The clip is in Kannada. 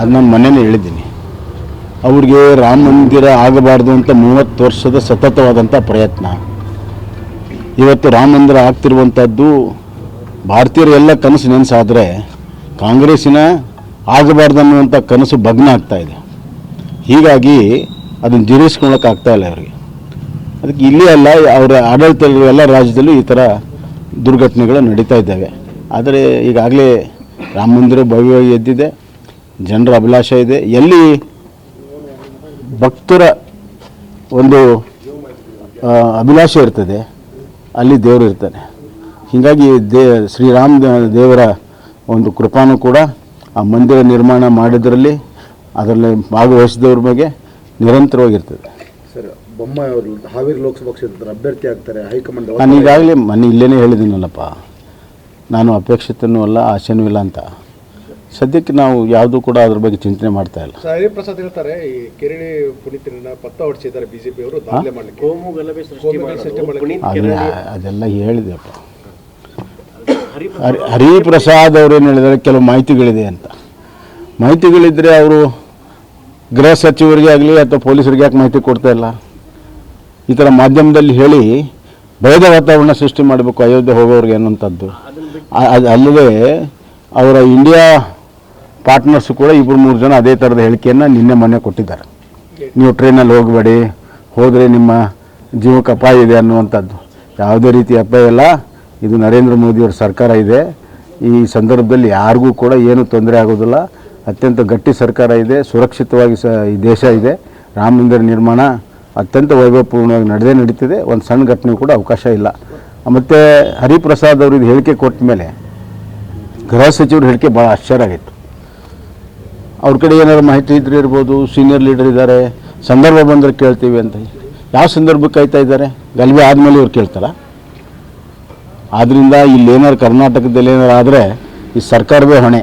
ಅದು ಮನೇಲಿ ಹೇಳಿದ್ದೀನಿ. ಅವ್ರಿಗೆ ರಾಮ ಮಂದಿರ ಆಗಬಾರ್ದು ಅಂತ ಮೂವತ್ತು ವರ್ಷದ ಸತತವಾದಂಥ ಪ್ರಯತ್ನ. ಇವತ್ತು ರಾಮ ಮಂದಿರ ಆಗ್ತಿರುವಂಥದ್ದು ಭಾರತೀಯರ ಎಲ್ಲ ಕನಸು ನೆನೆಸಾದರೆ ಕಾಂಗ್ರೆಸ್ಸಿನ ಆಗಬಾರ್ದು ಅನ್ನುವಂಥ ಕನಸು ಭಗ್ನ ಆಗ್ತಾ ಇದೆ. ಹೀಗಾಗಿ ಅದನ್ನು ಆಗ್ತಾ ಇಲ್ಲ ಅವರಿಗೆ ಅದಕ್ಕೆ ಇಲ್ಲಿ ಅಲ್ಲ, ಅವರ ಆಡಳಿತ ಎಲ್ಲ ರಾಜ್ಯದಲ್ಲೂ ಈ ಥರ ದುರ್ಘಟನೆಗಳು ನಡೀತಾ ಇದ್ದಾವೆ. ಆದರೆ ಈಗಾಗಲೇ ರಾಮ ಮಂದಿರ ಭವ್ಯವಾಗಿ ಎದ್ದಿದೆ. ಜನರ ಅಭಿಲಾಷೆ ಇದೆ. ಎಲ್ಲಿ ಭಕ್ತರ ಒಂದು ಅಭಿಲಾಷೆ ಇರ್ತದೆ ಅಲ್ಲಿ ದೇವರು ಇರ್ತಾನೆ. ಹೀಗಾಗಿ ದೇ ಶ್ರೀರಾಮ ದೇವರ ಒಂದು ಕೃಪಾನು ಕೂಡ ಆ ಮಂದಿರ ನಿರ್ಮಾಣ ಮಾಡಿದ್ರಲ್ಲಿ ಅದರಲ್ಲಿ ಭಾಗವಹಿಸಿದವ್ರ ಬಗ್ಗೆ ನಿರಂತರವಾಗಿರ್ತದೆ. ಸರ್ ಬೊಮ್ಮ ಅವರು ಹಾವೇರಿ ಲೋಕಸಭಾ ಕ್ಷೇತ್ರದ ಅಭ್ಯರ್ಥಿ ಆಗ್ತಾರೆ ಹೈಕಮಾಂಡ್ ನಾನು ಈಗಾಗಲೇ ಮನೆ ಇಲ್ಲೇನೇ ಹೇಳಿದ್ದೀನಲ್ಲಪ್ಪ. ನಾನು ಅಪೇಕ್ಷಿತನೂ ಅಲ್ಲ ಆಸೆನೂ ಇಲ್ಲ ಅಂತ. ಸದ್ಯಕ್ಕೆ ನಾವು ಯಾವುದು ಕೂಡ ಅದ್ರ ಬಗ್ಗೆ ಚಿಂತನೆ ಮಾಡ್ತಾ ಇಲ್ಲ. ಸರ್ ಹರಿಪ್ರಸಾದ್ ಹೇಳ್ತಾರೆ ಈ ಕಿರಣಿ ಪುನೀತರನ್ನ ಪತ್ತ ಹೊಡಿಸಿದ್ದಾರೆ ಬಿಜೆಪಿ ಅವರು ದಾಖಲೆ ಮಾಡಲಿಕ್ಕೆ. ಅದೆಲ್ಲ ಹೇಳಿದೆಪ್ಪ ಹರಿಪ್ರಸಾದ್ ಹರಿ ಪ್ರಸಾದ್ ಅವರು ಏನು ಹೇಳಿದ್ದಾರೆ ಕೆಲವು ಮಾಹಿತಿಗಳಿದೆ ಅಂತ. ಮಾಹಿತಿಗಳಿದ್ರೆ ಅವರು ಗೃಹ ಸಚಿವರಿಗೆ ಆಗಲಿ ಅಥವಾ ಪೊಲೀಸರಿಗೆ ಯಾಕೆ ಮಾಹಿತಿ ಕೊಡ್ತಾ ಇಲ್ಲ? ಈ ಥರ ಮಾಧ್ಯಮದಲ್ಲಿ ಹೇಳಿ ಭಯದ ವಾತಾವರಣ ಸೃಷ್ಟಿ ಮಾಡಬೇಕು ಅಯೋಧ್ಯೆ ಹೋಗೋರಿಗೆ ಅದು ಅಲ್ಲದೆ ಅವರ ಇಂಡಿಯಾ ಪಾರ್ಟ್ನರ್ಸ್ ಕೂಡ ಇಬ್ಬರು ಮೂರು ಜನ ಅದೇ ಥರದ ಹೇಳಿಕೆಯನ್ನು ನಿನ್ನೆ ಮೊನ್ನೆ ಕೊಟ್ಟಿದ್ದಾರೆ. ನೀವು ಟ್ರೈನಲ್ಲಿ ಹೋಗಬೇಡಿ, ಹೋದರೆ ನಿಮ್ಮ ಜೀವಕ್ಕೆ ಅಪಾಯ ಇದೆ ಅನ್ನುವಂಥದ್ದು. ಯಾವುದೇ ರೀತಿ ಅಪಾಯ ಇಲ್ಲ. ಇದು ನರೇಂದ್ರ ಮೋದಿಯವರ ಸರ್ಕಾರ ಇದೆ. ಈ ಸಂದರ್ಭದಲ್ಲಿ ಯಾರಿಗೂ ಕೂಡ ಏನು ತೊಂದರೆ ಆಗೋದಿಲ್ಲ. ಅತ್ಯಂತ ಗಟ್ಟಿ ಸರ್ಕಾರ ಇದೆ, ಸುರಕ್ಷಿತವಾಗಿ ಸ ಈ ದೇಶ ಇದೆ. ರಾಮ ಮಂದಿರ ನಿರ್ಮಾಣ ಅತ್ಯಂತ ವೈಭವಪೂರ್ಣವಾಗಿ ನಡೆದೇ ನಡೀತಿದೆ. ಒಂದು ಸಣ್ಣ ಘಟನೆ ಕೂಡ ಅವಕಾಶ ಇಲ್ಲ. ಮತ್ತು ಹರಿಪ್ರಸಾದ್ ಅವರು ಇದು ಹೇಳಿಕೆ ಕೊಟ್ಟ ಮೇಲೆ ಗೃಹ ಸಚಿವರು ಹೇಳಿಕೆ ಭಾಳ ಆಶ್ಚರ್ಯ ಆಗಿತ್ತು ಅವ್ರ ಕಡೆ ಏನಾದ್ರು ಮಾಹಿತಿ ಇದ್ರೆ ಇರ್ಬೋದು ಸೀನಿಯರ್ ಲೀಡರ್ ಇದ್ದಾರೆ ಸಂದರ್ಭ ಬಂದರೆ ಕೇಳ್ತೀವಿ ಅಂತ. ಯಾವ ಸಂದರ್ಭಕ್ಕೆ ಕಾಯ್ತಾ ಇದ್ದಾರೆ? ಗಲಭೆ ಆದಮೇಲೆ ಇವ್ರು ಕೇಳ್ತಾರ. ಆದ್ದರಿಂದ ಇಲ್ಲಿ ಏನಾರು ಕರ್ನಾಟಕದಲ್ಲಿ ಏನಾರು ಆದರೆ ಈ ಸರ್ಕಾರವೇ ಹೊಣೆ.